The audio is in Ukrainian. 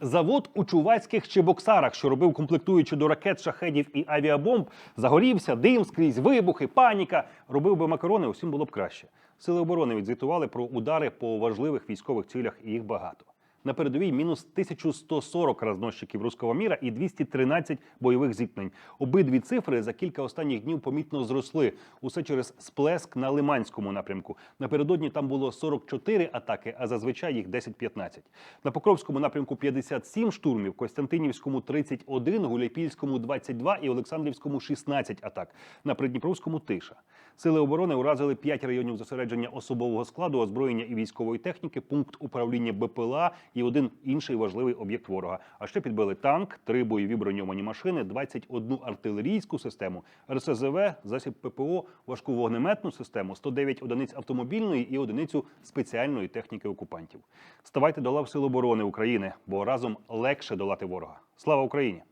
Завод у чувацьких Чебоксарах, що робив комплектуючи до ракет, шахедів і авіабомб, загорівся, дим скрізь, вибухи, паніка. Робив би макарони, усім було б краще. Сили оборони відзвітували про удари по важливих військових цілях, і їх багато. На передовій мінус 1140 розносчиків руського міра і 213 бойових зіткнень. Обидві цифри за кілька останніх днів помітно зросли. Усе через сплеск на Лиманському напрямку. Напередодні там було 44 атаки, а зазвичай їх 10-15. На Покровському напрямку 57 штурмів, Костянтинівському 31, Гуляйпільському 22 і Олександрівському 16 атак. На Придніпровському тиша. Сили оборони уразили 5 районів зосередження особового складу, озброєння і військової техніки, пункт управління БПЛА і один інший важливий об'єкт ворога. А ще підбили танк, три бойові броньовані машини, 21 артилерійську систему, РСЗВ, засіб ППО, важку вогнеметну систему, 109 одиниць автомобільної і одиницю спеціальної техніки окупантів. Ставайте до лав Сил оборони України, бо разом легше долати ворога. Слава Україні!